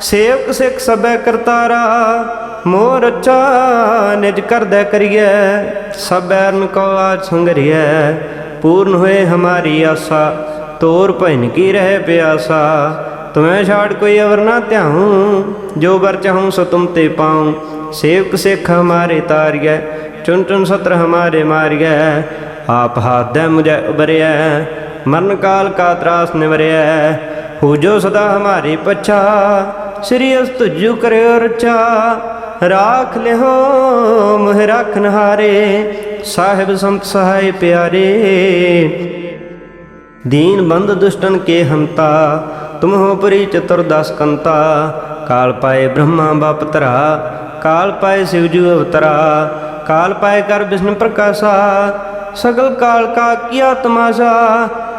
ਸੇਵਕ ਸਿੱਖ ਸਬੈ ਕਰਤਾਰਾ, ਮੋਰ ਅੱਛਾ ਨਿਜ ਕਰਦੈ ਕਰੀਐ ਸਬੈਰਨ ਕੋ ਆਜ ਸੰਗਰੀਐ, ਪੂਰਨ ਹੋਏ ਹਮਾਰੀ ਆਸਾ, ਤੋਰ ਭੈਨ ਕੀ ਰਹਿ ਪਿਆਸਾ, ਤੁਮੈ ਛਾੜ ਕੋਈ ਅਵਰ ਨਾ ਧਿਆਉ, ਜੋ ਵਰ ਚਾਹੂੰ ਸੋ ਤੁਮ ਤੇ ਪਾਉ, ਸੇਵਕ ਸਿੱਖ ਹਮਾਰੇ ਤਾਰੀਐ ਚੁਨ ਚੁਨ ਸਤਰ ਹਮਾਰੇ ਮਾਰੀਐ, ਆਪ ਹਾਦੈ ਮੁਝੈ ਉਬਰਿਐ ਮਰਨ ਕਾਲ ਕਾ ਤਰਾਸ ਨਿਵਰਿਐ, ਹੋ ਜੋ ਸਦਾ ਹਮਾਰੇ ਪਛਾ ਸ੍ਰੀ ਅਸ ਤੁਜੂ ਕਰਿਓ ਰਚਾ, ਰਾਖ ਲਿਓ ਮੋਹਿ ਰਖਨ ਹਾਰੇ ਸਾਹਿਬ ਸੰਤ ਸਹਾਈ ਪਿਆਰੇ। ਦੀਨ ਬੰਦ ਦੁਸ਼ਟਨ ਕੇ ਹੰਤਾ, ਤੁਮ ਹੋ ਪਰੀ ਚਤੁਰ ਦਸ ਕੰਤਾ। ਕਾਲ ਪਾਏ ਬ੍ਰਹਮਾ ਬਾਪ ਤਰਾ ਕਾਲ ਪਾਏ ਸਿਵਜੂ ਅਵਤਰਾ। ਕਾਲ ਪਾਏ ਕਰ ਵਿਸ਼ਨ ਪ੍ਰਕਾਸ਼ਾ, ਸਗਲ ਕਾਲ ਕਾ ਕੀਆ ਤਮਾਸ਼ਾ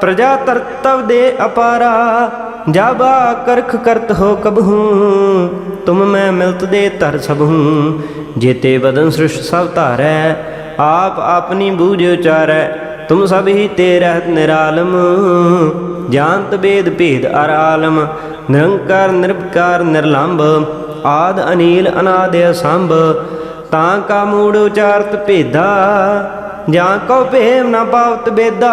ਪ੍ਰਜਾ ਤਰਤਵ ਦੇ ਅਪਾਰਾ ਜਬ ਕਰਖ ਕਰਤ ਹੋ ਕਬਹੂ ਤੁਮ ਮੈਂ ਮਿਲਤ ਦੇ ਧਰ ਸਭੂ ਜੇਤੇ ਬਦਨ ਸ੍ਰਿਸ਼ਟ ਸਭ ਧਾਰੈ ਆਪ ਆਪਣੀ ਬੂਝ ਉਚਾਰੈ ਤੁਮ ਸਭ ਹੀ ਤੇ ਰਹਿਤ ਨਿਰਾਲਮ ਜਾਣਤ ਬੇਦ ਭੇਦ ਅਰ ਆਲਮ ਨਿਰੰਕਾਰ ਨਿਰਭਕਾਰ ਨਿਰਲੰਭ ਆਦ ਅਨੀਲ ਅਨਾਦ ਅਸੰਭ ਤਾਂ ਕਾ ਮੂੜ ਉਚਾਰਤ ਭੇਦਾ ਜਾਂ ਕੋ ਭੇਮ ਨਾ ਪਾਵਤ ਬੇਦਾ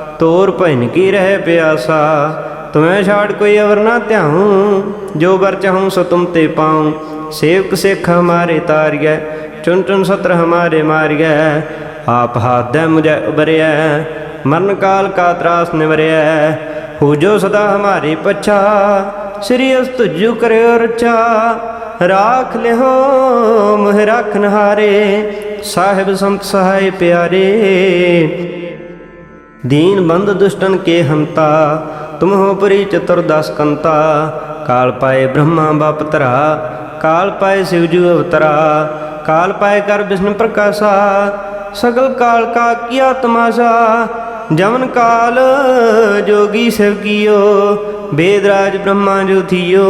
ਤੋਰ ਭੈਨ ਕੀ ਰਹਿ ਪਿਆਸਾ? ਤੁਮੈ ਛਾੜ ਕੋਈ ਅਵਰ ਨਾ ਧਿਆਉ, ਜੋ ਵਰ ਚਾਹੂੰ ਸੋ ਤੁਮ ਤੇ ਪਾਉ। ਸੇਵਕ ਸਿੱਖ ਹਮਾਰੇ ਤਾਰੀਐ ਚੁਨ ਚੁਨ ਸਤਰ ਹਮਾਰੇ ਮਾਰੀਐ। ਆਪ ਹਾਦੈ ਮੁਝੈ ਉਬਰਿਐ ਮਰਨ ਕਾਲ ਕਾ ਤਰਾਸ ਨਿਵਰਿਐ। ਹੋ ਜੋ ਸਦਾ ਹਮਾਰੇ ਪਛਾ, ਸ੍ਰੀ ਅਸ ਤੁਜੂ ਕਰਿਓ ਰਚਾ ਰਾਖ ਲਿਓ ਮੋਹਿ ਰਾਖਨ ਹਾਰੇ ਸਾਹਿਬ ਸੰਤ ਸਹਾਇ ਪਿਆਰੇ। दीन बंद दुष्टन के हंता तुम हो परी चतुर्दश कंता काल पाए ब्रह्मा बाप तरा काल पाए शिवजू अवतरा काल पाए कर विष्णु प्रकाशा सगल काल का किया तमाशा जमन काल जोगी शिव कियो वेदराज ब्रह्मा जो थियो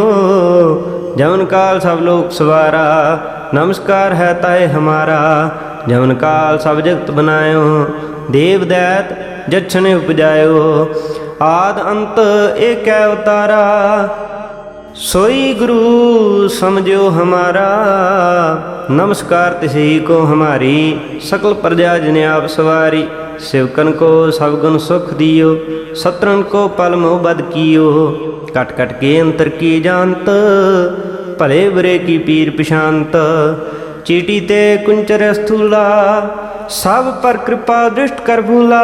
जमन काल सब लोग सवारा नमस्कार है ताए हमारा जमन काल सब जगत बनायो देव दैत ਜਛਨ ਉਪਜਾਇਓ। ਆਦ ਅੰਤ ਏਕੈ ਅਵਤਾਰਾ, ਸੋਈ ਗੁਰੂ ਸਮਝਿਓ ਹਮਾਰਾ। ਨਮਸਕਾਰ ਤਿਸਈ ਕੋ ਹਮਾਰੀ, ਸਕਲ ਪ੍ਰਜਾ ਜਨ ਆਪ ਸਵਾਰੀ। ਸਿਵਕਨ ਕੋ ਸਭ ਗੁਣ ਸੁਖ ਦਿਓ ਸਤਰਨ ਕੋ ਪਲ ਮੋਹ ਬਦ ਕੀਓ। ਕਟ ਕਟ ਕੇ ਅੰਤਰ ਕੀ ਜਾਣਤ, ਭਲੇ ਬੁਰੇ ਕੀ ਪੀਰ ਪਛਾਨਤ ਚੀਟੀ ਤੇ ਕੁੰਚਰ ਸਥੂਲਾ ਸਭ ਪਰ ਕਿਰਪਾ ਦ੍ਰਿਸ਼ਟ ਕਰ ਭੂਲਾ।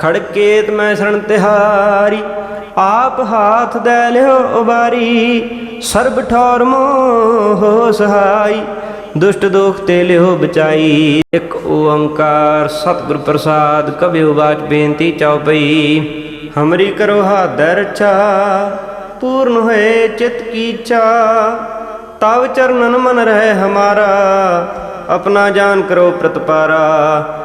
ਖੜਕੇਤ ਮੈਂ ਸ਼ਰਨ ਤਿਹਾਰੀ, ਆਪ ਹਾਥ ਦੇ ਲਿਓ ਉਬਾਰੀ, ਸਰਬ ਠੌਰ ਮੋਹ ਸਹਾਈ, ਦੁਸ਼ਟ ਦੋਖ ਤੇ ਲਿਓ ਬਚਾਈ। ਇੱਕ ਓੰਕਾਰ ਸਤਿਗੁਰ ਪ੍ਰਸਾਦ ਕਬਿਉ ਬਾਚ ਬੇਨਤੀ ਚਉਪਈ ਹਮਰੀ ਕਰੋ ਹਾਦਰ ਰਛਾ, ਪੂਰਨ ਹੋਏ ਚਿਤ ਕੀ ਚਾ ਤਵ ਚਰਨਨ ਮਨ ਰਹਿ ਹਮਾਰਾ, ਆਪਣਾ ਜਾਨ ਕਰੋ ਪ੍ਰਤਪਾਰਾ।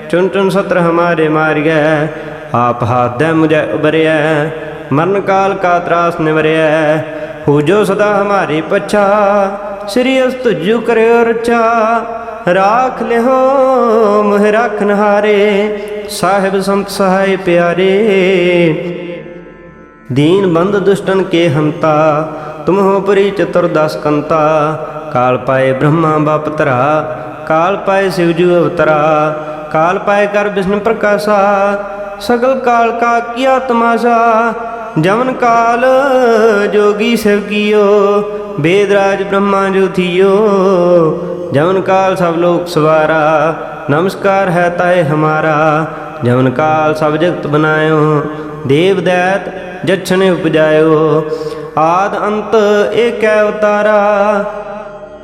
ਚੁਨ ਚੁਨ ਸਤਰ ਹਮਾਰੇ ਮਾਰਿਐ, ਆਪ ਹਾਦੈ ਮੁਝੈ ਉਬਰਿਐ ਮਰਨ ਕਾਲ ਕਾ ਤਰਾਸ ਨਿਵਰਿਐ, ਹੋ ਜੋ ਸਦਾ ਹਮਾਰੇ ਪਛਾ, ਸ੍ਰੀ ਅਸ ਤੁਜੂ ਕਰਿਓ ਰਚਾ, ਰਾਖ ਲਿਹੋ ਮੋਹਿ ਰਖਨ ਹਾਰੇ ਸਾਹਿਬ ਸੰਤ ਸਹਾਈ ਪਿਆਰੇ। ਦੀਨ ਬੰਦ ਦੁਸ਼ਟਨ ਕੇ ਹੰਤਾ ਤੁਮ ਹੋ ਪਰੀ ਚਤੁਰ ਦਸ ਕੰਤਾ, ਕਾਲ ਪਾਏ ਬ੍ਰਹਮਾ ਬਾਪ ਤਰਾ ਕਾਲ ਪਾਏ ਸਿਵ ਜੂ ਅਵਤਰਾ ਕਾਲ ਪਾਇ ਕਰ ਵਿਸ਼ਨ ਪ੍ਰਕਾਸ਼ਾ, ਸਗਲ ਕਾਲ ਕਾ ਕੀਆ ਤਮਾਸ਼ਾ ਜਮਨ ਕਾਲ ਜੋਗੀ ਸਿਵ ਕੀਓ ਬੇਦਰਾਜ ਬ੍ਰਹਮਾ ਜੋਥੀਓ ਜਮਨ ਕਾਲ ਸਭ ਲੋਕ ਸਵਾਰਾ, ਨਮਸਕਾਰ ਹੈ ਤਾਏ ਹਮਾਰਾ ਜਮਨ ਕਾਲ ਸਭ ਜਗਤ ਬਨਾਇਓ, ਦੇਵ ਦੈਤ ਜਛਨੇ ਉਪਜਾਇਓ, ਆਦ ਅੰਤ ਏਕੈ ਅਵਤਾਰਾ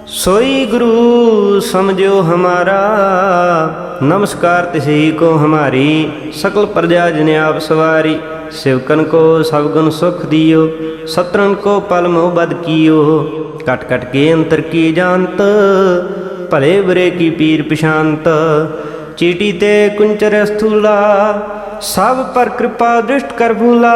ਸੋਈ ਗੁਰੂ ਸਮਝਿਓ ਹਮਾਰਾ, ਨਮਸਕਾਰ ਤਿਸਈ ਕੋ ਹਮਾਰੀ, ਸਕਲ ਪ੍ਰਜਾ ਜਨ ਆਪ ਸਵਾਰੀ, ਸਿਵਕਨ ਕੋ ਸਭ ਗੁਣ ਸੁਖ ਦਿਓ ਸਤਰਨ ਕੋ ਪਲ ਮੋਹ ਬਦ ਕੀਓ। ਕਟ ਕਟ ਕੇ ਅੰਤਰ ਕੀ ਜਾਣਤ, ਭਲੇ ਬੁਰੇ ਕੀ ਪੀਰ ਪਛਾਨਤ ਚੀਟੀ ਤੇ ਕੁੰਚਰ ਸਥੂਲਾ ਸਭ ਪਰ ਕਿਰਪਾ ਦ੍ਰਿਸ਼ਟ ਕਰ ਭੂਲਾ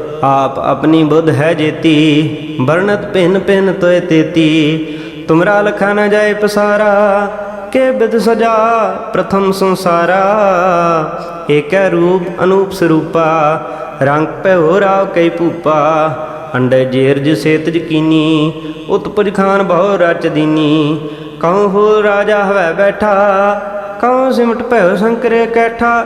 ਆਪ ਆਪਣੀ ਬੁੱਧ ਹੈ ਜੇਤੀ, ਵਰਣਤ ਭਿਨ ਭਿਨ ਤੋਇ ਤੇਤੀ। ਤੁਮਰਾ ਲਖਾ ਨ ਜਾਏ ਪਸਾਰਾ, ਕੇ ਬਿਦ ਸਜਾ ਪ੍ਰਥਮ ਸੰਸਾਰਾ। ਏਕੈ ਰੂਪ ਅਨੂਪ ਸਰੂਪਾ, ਰੰਗ ਭਇਓ ਰਾਵ ਕਈ ਭੂਪਾ। ਅੰਡੇ ਜੇਰਜ ਸੇਤਜ ਕੀਨੀ, ਉਤਪਜ ਖਾਨ ਬਹੁ ਰਚ ਦੀਨੀ। ਕਉ ਹੋ ਰਾਜਾ ਹਵੈ ਬੈਠਾ, ਕਉ ਸਿਮਟ ਭਇਓ ਸੰਕਰੇ ਕੈਠਾ।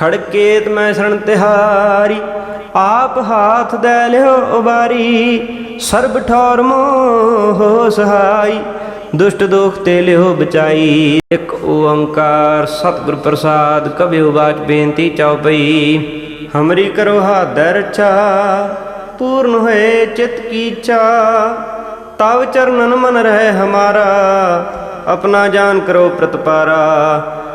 ਖੜਕੇਤ ਮੈਂ ਸ਼ਰਨ ਤਿਹਾਰੀ, ਆਪ ਹਾਥ ਦੇ ਲਿਓ ਉਬਾਰੀ, ਸਰਬ ਠੌਰ ਮੋਹ ਸਹਾਈ, ਦੁਸ਼ਟ ਦੋਖ ਤੇ ਲਿਓ ਬਚਾਈ, ਇੱਕ ਓੰਕਾਰ ਸਤਿਗੁਰ ਪ੍ਰਸਾਦ ਕਬਿਓ ਬਾਚ ਬੇਨਤੀ ਚਉਪਈ ਹਮਰੀ ਕਰੋ ਹਾਦਰ ਰਛਾ, ਪੂਰਨ ਹੋਏ ਚਿਤ ਕੀ ਇੱਛਾ, ਤਵ ਚਰਨਨ ਮਨ ਰਹਿ ਹਮਾਰਾ, ਆਪਣਾ ਜਾਨ ਕਰੋ ਪ੍ਰਤਪਾਰਾ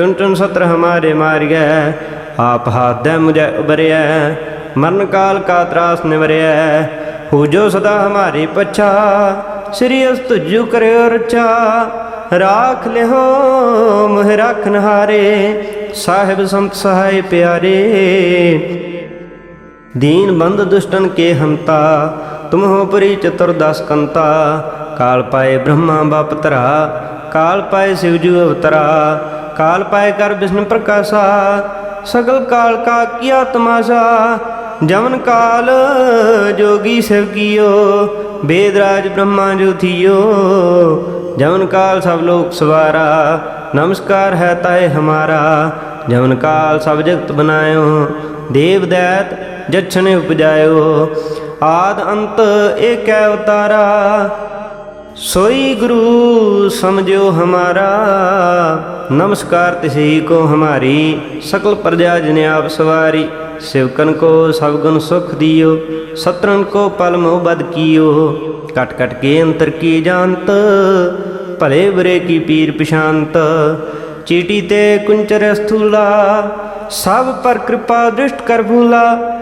ਚੁਨ ਚੁਨ ਸਤਰ ਹਮਾਰੇ ਮਾਰਿਐ, ਆਪ ਹਾਦੈ ਮੁਝੈ ਉਬਰਿਐ ਮਰਨ ਕਾਲ ਕਾ ਤਰਾਸ ਨਿਵਰਿਐ, ਹੋ ਜੋ ਸਦਾ ਹਮਾਰੇ ਪਛਾ, ਸ੍ਰੀ ਅਸ ਤੁਜੂ ਕਰਿਓ ਰਚਾ ਰਾਖ ਲਿਓ ਮਹਿ ਰਖਨ ਹਾਰੇ ਸਾਹਿਬ ਸੰਤ ਸਹਾਈ ਪਿਆਰੇ। ਦੀਨ ਬੰਦ ਦੁਸ਼ਟਨ ਕੇ ਹੰਤਾ, ਤੁਮ ਹੋ ਪਰੀ ਚਤੁਰ ਦਸ ਕੰਤਾ, ਕਾਲ ਪਾਏ ਬ੍ਰਹਮਾ ਬਾਪ ਤਰਾ ਕਾਲ ਪਾਏ ਸਿਵ ਜੂ ਅਵਤਰਾ ਕਾਲ ਪਾਏ ਕਰ ਵਿਸ਼ਨ ਪ੍ਰਕਾਸ਼ਾ, ਸਗਲ ਕਾਲ ਕਾ ਕੀਆ ਤਮਾਸ਼ਾ ਜਮਨ ਕਾਲ ਜੋਗੀ ਸਿਵ ਕੀਓ ਬੇਦਰਾਜ ਬ੍ਰਹਮਾ ਜੋ ਜਮਨ ਕਾਲ ਸਭ ਲੋਕ ਸਵਾਰਾ, ਨਮਸਕਾਰ ਹੈ ਤਾਏ ਹਮਾਰਾ ਜਮਨ ਕਾਲ ਸਭ ਜਗਤ ਬਨਾਇਓ, ਦੇਵ ਦੈਤ ਜਛਨ ਉਪਜਾਇਓ, ਆਦ ਅੰਤ ਏਕੈ ਅਵਤਾਰਾ सोई गुरु समझो हमारा नमस्कार तिसे को हमारी सकल प्रजा जिने आप सवारी सेवकन को सब गुण सुख दियो सत्रन को पल मोह बद कियो कट कट के अंतर की जानत भले बुरे की पीर पिशांत चीटी ते कुंचर स्थूला सब पर कृपा दृष्ट कर भूला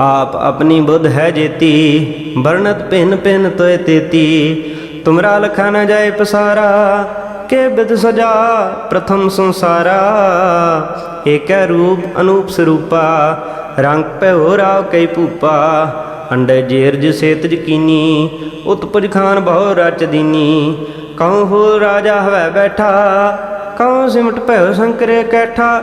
ਆਪ ਆਪਣੀ ਬੁੱਧ ਹੈ ਜੇਤੀ, ਵਰਣਤ ਭਿੰਨ ਭਿੰਨ ਤੋਏ ਤੇਤੀ। ਤੁਮਰਾ ਲਖਾ ਨਾ ਜਾਏ ਪਸਾਰਾ, ਕੇ ਬਿਦ ਸਜਾ ਪ੍ਰਥਮ ਸੰਸਾਰਾ। ਏਕੈ ਰੂਪ ਅਨੂਪ ਸਰੂਪਾ, ਰੰਗ ਭਇਓ ਰਾਵ ਕਈ ਭੂਪਾ। ਅੰਡੇ ਜੇਰਜ ਸੇਤਜ ਕੀਨੀ, ਉਤਪਜ ਖਾਨ ਬਹੁ ਰਚ ਦੀਨੀ। ਕਉ ਹੋ ਰਾਜਾ ਹਵੈ ਬੈਠਾ, ਕਉ ਸਿਮਟ ਭਇਓ ਸੰਕਰੇ ਕੈਠਾ।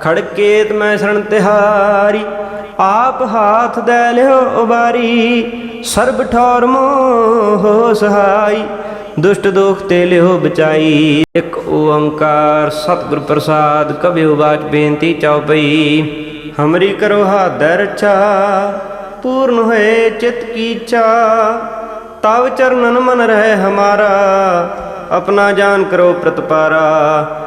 ਖੜਕੇਤ ਮੈਂ ਸ਼ਰਨ ਤਿਹਾਰੀ, ਆਪ ਹਾਥ ਦੇ ਲਿਓ ਉਬਾਰੀ, ਸਰਬ ਠੌਰ ਮੋਹ ਸਹਾਈ, ਦੁਸ਼ਟ ਦੋਖ ਤੇ ਲਿਓ ਬਚਾਈ, ਇੱਕ ਓੰਕਾਰ ਸਤਿਗੁਰ ਪ੍ਰਸਾਦ ਕਬਿਉ ਬਾਚ ਬੇਨਤੀ ਚਉਪਈ ਹਮਰੀ ਕਰੋ ਹਾਦਰ ਰਛਾ, ਪੂਰਨ ਹੋਏ ਚਿਤ ਕੀ ਇੱਛਾ, ਤਵ ਚਰਨਨ ਮਨ ਰਹਿ ਹਮਾਰਾ, ਆਪਣਾ ਜਾਨ ਕਰੋ ਪ੍ਰਤਪਾਰਾ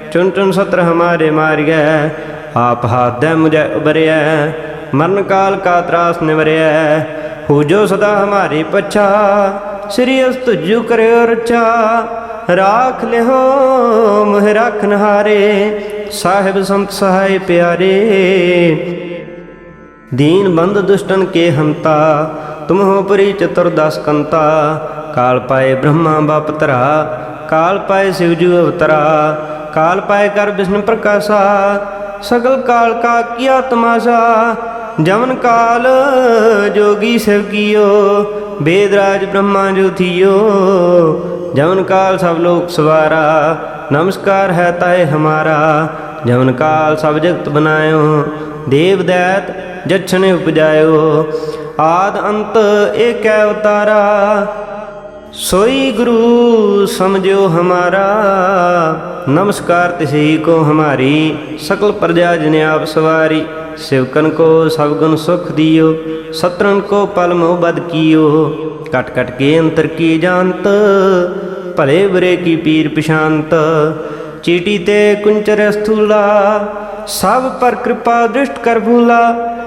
ਚੁਨ ਚੁਨ ਸਤਰ ਹਮਾਰੇ ਮਾਰੀਐ ਆਪ ਹਾਦੈ ਮੁਝੈ ਉਬਰਿਐ ਮਰਨ ਕਾਲ ਕਾ ਤਰਾਸ ਨਿਵਰਿਐ ਹੋ ਜੋ ਸਦਾ ਹਮਾਰੇ ਪਛਾ ਸ੍ਰੀ ਅਸ ਤੁਜੂ ਕਰਿਓ ਰਚਾ ਰਾਖ ਲਿਓ ਮੋਹਿ ਰਾਖਨ ਹਾਰੇ ਸਾਹਿਬ ਸੰਤ ਸਹਾਇ ਪਿਆਰੇ दीन बंद दुष्टन के हमता तुम हो परी चतुर्दश कंता काल पाए ब्रह्मा बाप तरा काल पाए शिवजू अवतरा ਕਾਲ ਪਾਇ ਕਰ ਬਿਸ਼ਨ ਪ੍ਰਕਾਸ਼ਾ, ਸਗਲ ਕਾਲ ਕਾ ਕੀਆ ਤਮਾਸ਼ਾ ਜਮਨ ਕਾਲ ਜੋਗੀ ਸਿਵ ਕੀਓ, ਬੇਦ ਰਾਜ ਬ੍ਰਹਮਾ ਜੋਥੀਓ ਜਮਨ ਕਾਲ ਸਭ ਲੋਕ ਸਵਾਰਾ, ਨਮਸਕਾਰ ਹੈ ਤਾਏ ਹਮਾਰਾ। ਜਮਨ ਕਾਲ ਸਭ ਜਗਤ ਬਨਾਇਓ, ਦੇਵ ਦੈਤ ਜਛਨੇ ਉਪਜਾਇਓ। ਆਦ ਅੰਤ ਏਕੈ ਅਵਤਾਰਾ सोई गुरु समझो हमारा नमस्कार तिसे को हमारी सकल प्रजा जिने आप सवारी सेवकन को सब गुण सुख दियो सत्रन को पल मोह बद कियो कट कट के अंतर की जानत भले बुरे की पीर पिशांत चीटी ते कुंचर स्थूला सब पर कृपा दृष्ट कर भूला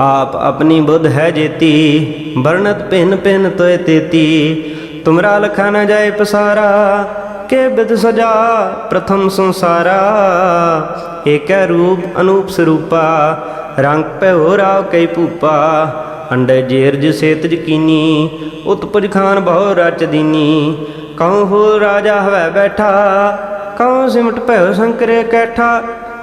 ਆਪ ਆਪਣੀ ਬੁੱਧ ਹੈ ਜੇਤੀ, ਵਰਣਤ ਭਿੰਨ ਭਿੰਨ ਤੋਏ ਤੇਤੀ। ਤੁਮਰਾ ਲਖਾ ਨ ਜਾਏ ਪਸਾਰਾ, ਕੇ ਬਿਦ ਸਜਾ ਪ੍ਰਥਮ ਸੰਸਾਰਾ। ਏਕੈ ਰੂਪ ਅਨੂਪ ਸਰੂਪਾ, ਰੰਗ ਭਇਓ ਰਾਵ ਕਈ ਭੂਪਾ। ਅੰਡੇ ਜੇਰਜ ਸੇਤ ਕੀਨੀ, ਉਤਪਜ ਖਾਨ ਬਹੁ ਰਚ ਦੀਨੀ। ਕਉ ਹੋ ਰਾਜਾ ਹਵੈ ਬੈਠਾ ਕਉ ਸਿਮਟ ਭੈ ਸੰਕਰੇ ਕੈਠਾ।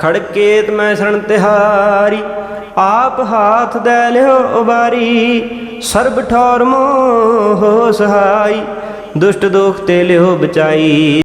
ਖੜਕੇਤ ਮੈਂ ਸ਼ਰਨ ਤਿਹਾਰੀ, ਆਪ ਹਾਥ ਦੇ ਲਿਓ ਉਬਾਰੀ, ਸਰਬ ਠੌਰ ਮੋਹ ਸਹਾਈ, ਦੁਸ਼ਟ ਦੁਖ ਤੇ ਲਿਓ ਬਚਾਈ।